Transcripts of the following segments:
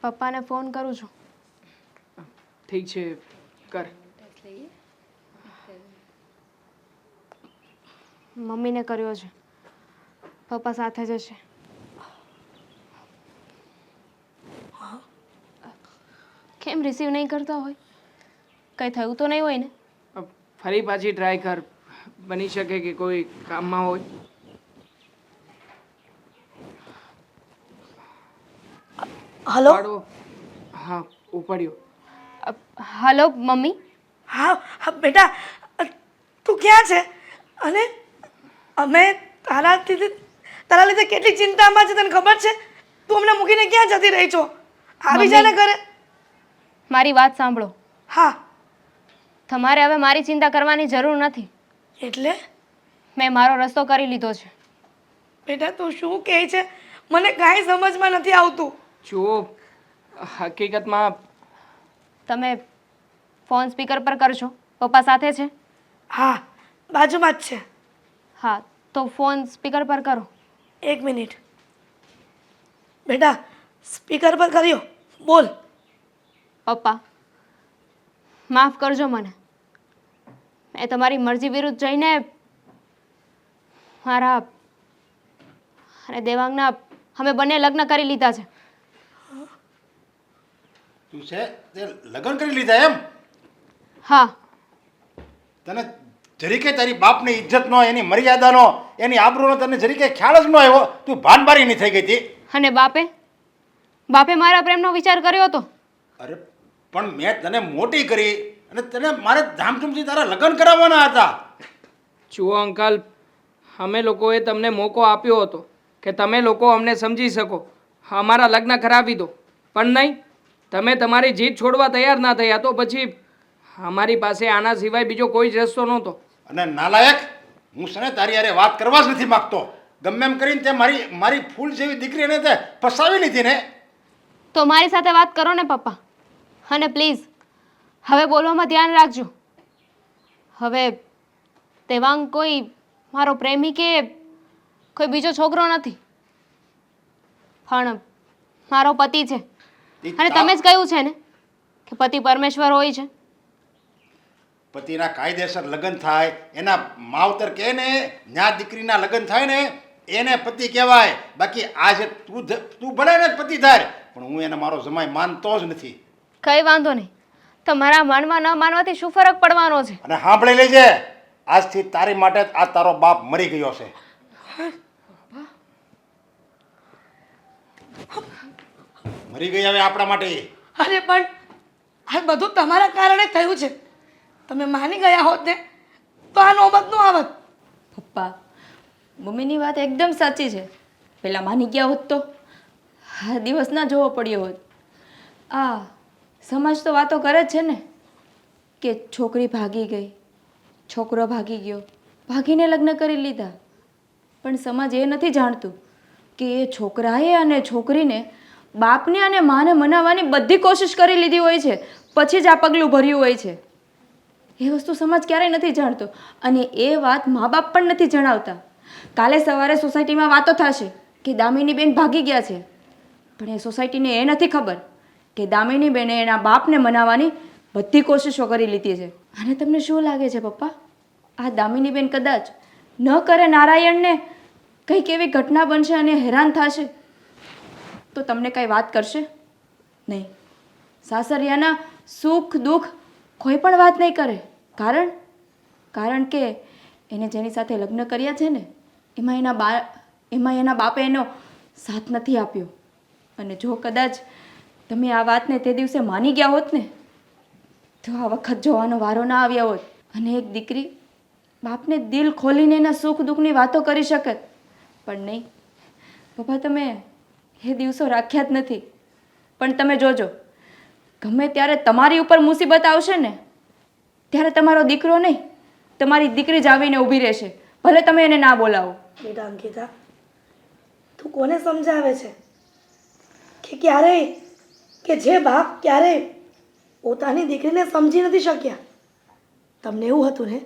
પપ્પાને ફોન કરું છું. ઠીક છે કર. મમ્મીને કર્યો છે. પપ્પા સાથે જ હશે કેમ રિસીવ નહીં કરતા હોય? કંઈ થયું તો નહીં હોય ને? ફરી પાછી ટ્રાય કર. બની શકે કે કોઈ કામમાં હોય. હલો? પાડો. હા ઉપાડ્યો. Hello mummy. હા હા બેટા તું ક્યાં છે? અને અમે તારા લીધે તારા લીધે કેટલી ચિંતામાં છે તને ખબર છે? તું અમને મૂકીને ક્યાં જતી રહી છો? આવી જા ને ઘરે. મારી વાત સાંભળો. હા. તમારે હવે મારી ચિંતા કરવાની જરૂર નથી. એટલે? મેં મારો રસ્તો કરી લીધો છે. બેટા તું શું કહે છે? મને કાંઈ સમજમાં નથી આવતું. જુઓ હકીકતમાં તમે ફોન સ્પીકર પર કરશો પપ્પા સાથે છે? હા બાજુમાં જ છે. હા તો ફોન સ્પીકર પર કરો. એક મિનિટ. બેટા સ્પીકર પર કર્યો. બોલ. પપ્પા માફ કરજો મને. મેં તમારી મરજી વિરુદ્ધ જઈને મારા અને દેવાંગના અમે બંને લગ્ન કરી લીધા છે. તું છે તે લગ્ન કરી લીધા એમ? હા. તને જરીકે તારી બાપની ઇજ્જતનો એની મર્યાદાનો એની આબરૂનો તને જરીકે ખ્યાલ જ ન આવ્યો? તું ભાનબારી નહીં થઈ ગઈ હતી. અને બાપે? બાપે મારા પ્રેમનો વિચાર કર્યો હતો. અરે પણ મેં તને મોટી કરી અને તને મારે ધામધૂમથી તારા લગ્ન કરાવવાના હતા. જુઓ અંકલ અમે લોકોએ તમને મોકો આપ્યો હતો કે તમે લોકો અમને સમજી શકો. અમારા લગ્ન કરાવી દો. પણ નહીં તમે તમારી જીત છોડવા તૈયાર ના થયા તો પછી અમારી પાસે આના સિવાય બીજો કોઈ જ રસ્તો નહોતો. અને નાલાયક હું સને તારી યારે વાત કરવા જ નથી માગતો. ગમે એમ કરીને તે મારી મારી ફૂલ જેવી દીકરીને તે ફસાવી લીધી ને. તો મારી સાથે વાત કરો ને પપ્પા. અને પ્લીઝ હવે બોલવામાં ધ્યાન રાખજો. હવે તેવાંગ કોઈ મારો પ્રેમી કે કોઈ બીજો છોકરો નથી. પણ મારો પતિ છે. અને તમે જ કહ્યું છે ને કે પતિ પરમેશ્વર હોય છે. પતિના કાયદેસર લગ્ન થાય એના માવતર કહે ને ન્યા દીકરીના લગ્ન થાય ને એને પતિ કહેવાય. બાકી આજે તું તું ભલે ને જ પતિ થાય પણ હું એને મારો જમાઈ માનતો જ નથી. કંઈ વાંધો નહીં. તમારા માનવા ન માનવાથી શું ફરક પડવાનો છે? અને સાંભળી લેજે આજથી તારી માટે જ આ તારો બાપ મરી ગયો છે. મરી ગઈ હવે આપણા માટે. અરે પણ આ બધું તમારા કારણે થયું છે. તમે માની ગયા હોત ને તો આ નોબત ન આવત. પપ્પા મમ્મીની વાત એકદમ સાચી છે. પહેલાં માની ગયા હોત તો. આ દિવસ ના જોવો પડ્યો હોત. આ સમાજ તો વાતો કરે જ છે ને કે છોકરી ભાગી ગઈ છોકરો ભાગી ગયો ભાગીને લગ્ન કરી લીધા. પણ સમાજ એ નથી જાણતું કે એ છોકરાએ અને છોકરીને બાપને અને માને મનાવવાની બધી કોશિશ કરી લીધી હોય છે. પછી જ આ પગલું ભર્યું હોય છે. એ વસ્તુ સમાજ ક્યારેય નથી જાણતો અને એ વાત મા બાપ પણ નથી જણાવતા. કાલે સવારે સોસાયટીમાં વાતો થશે કે દામિની બેન ભાગી ગયા છે. પણ એ સોસાયટીને એ નથી ખબર કે દામિની બેને એના બાપને મનાવવાની બધી કોશિશો કરી લીધી છે. અને તમને શું લાગે છે પપ્પા? આ દામિની બેન કદાચ ન કરે નારાયણને કંઈક એવી ઘટના બનશે અને હેરાન થશે. તો તમને કાંઈ વાત કરશે? નહીં. સાસરિયાના સુખ દુઃખ કોઈ પણ વાત નહીં કરે. કારણ? કારણ કે એને જેની સાથે લગ્ન કર્યા છે ને, એમાં એના બા, એમાં એના બાપે એનો સાથ નથી આપ્યો. અને જો કદાચ તમે આ વાતને તે દિવસે માની ગયા હોત ને, તો આ વખત જોવાનો વારો ના આવ્યા હોત. અને એક દીકરી બાપને દિલ ખોલીને એના સુખ દુઃખની વાતો કરી શકત પણ નહીં. પપ્પા, તમે એ દિવસો રાખ્યા જ નથી. પણ તમે જોજો, ગમે ત્યારે તમારી ઉપર મુસીબત આવશે ને, ત્યારે તમારો દીકરો નહીં, તમારી દીકરી જ આવીને ઊભી રહેશે. ભલે તમે એને ના બોલાવો. બેટા અંકિતા તું કોને સમજાવે છે? કે ક્યારેય, કે જે બાપ ક્યારેય પોતાની દીકરીને સમજી નથી શક્યા? તમને એવું હતું ને,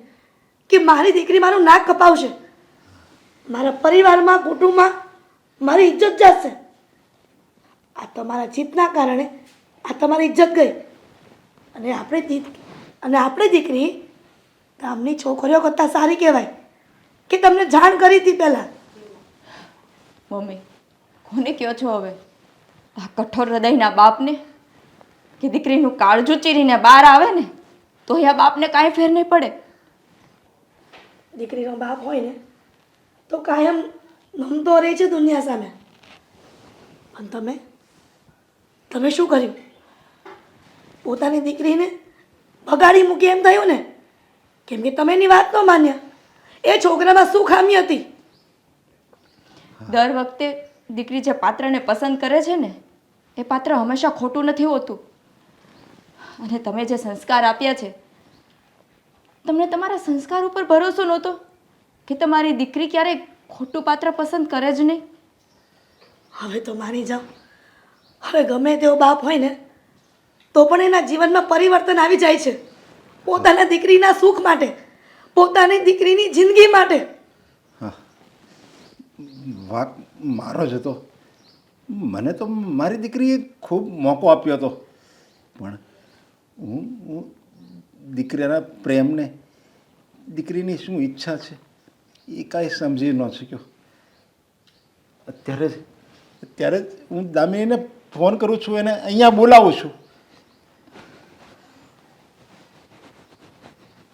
કે મારી દીકરી મારું નાક કપાવશે? મારા પરિવારમાં, કુટુંબમાં મારી ઇજ્જત જશે આ તમારા જીતના કારણે આ તમારી ઇજ્જત ગઈ. અને આપણે જીત અને આપણે દીકરી ગામની છોકરીઓ કરતાં સારી કહેવાય. કે તમને જાણ કરી હતી પહેલાં? મમ્મી કોને કહો છો હવે? આ કઠોર હૃદયના બાપને? કે દીકરીનું કાળજું ચીરીને બહાર આવે ને તો એ આ બાપને કાંઈ ફેર નહીં પડે? દીકરીનો બાપ હોય ને તો કાયમ નમતો રહે છે દુનિયા સામે. પણ તમે તમે શું કર્યું? પોતાની દીકરીને બગાડી મૂકી એમ થયું ને? કેમ કે તમે એની વાત ન માન્યા. એ છોકરામાં શું ખામી હતી? દર વખતે દીકરી જે પાત્રને પસંદ કરે છે ને એ પાત્ર હંમેશા ખોટું નથી હોતું. અને તમે જે સંસ્કાર આપ્યા છે તમને તમારા સંસ્કાર ઉપર ભરોસો નહોતો કે તમારી દીકરી ક્યારેય ખોટું પાત્ર પસંદ કરે જ નહીં? હવે તો માની જાઓ. હવે ગમે તેવો બાપ હોય ને, તો પણ એના જીવનમાં પરિવર્તન આવી જાય છે. પોતાના દીકરીના સુખ માટે, પોતાની દીકરીની જિંદગી માટે. વાત મારો જ હતો. મને તો મારી દીકરીએ ખૂબ મોકો આપ્યો હતો. પણ હું હું દીકરીના પ્રેમને, દીકરીની શું ઈચ્છા છે, એ કાંઈ સમજી ન શક્યો. અત્યારે જ અત્યારે જ હું દામિનીને ફોન કરું છું એને અહીંયા બોલાવું છું.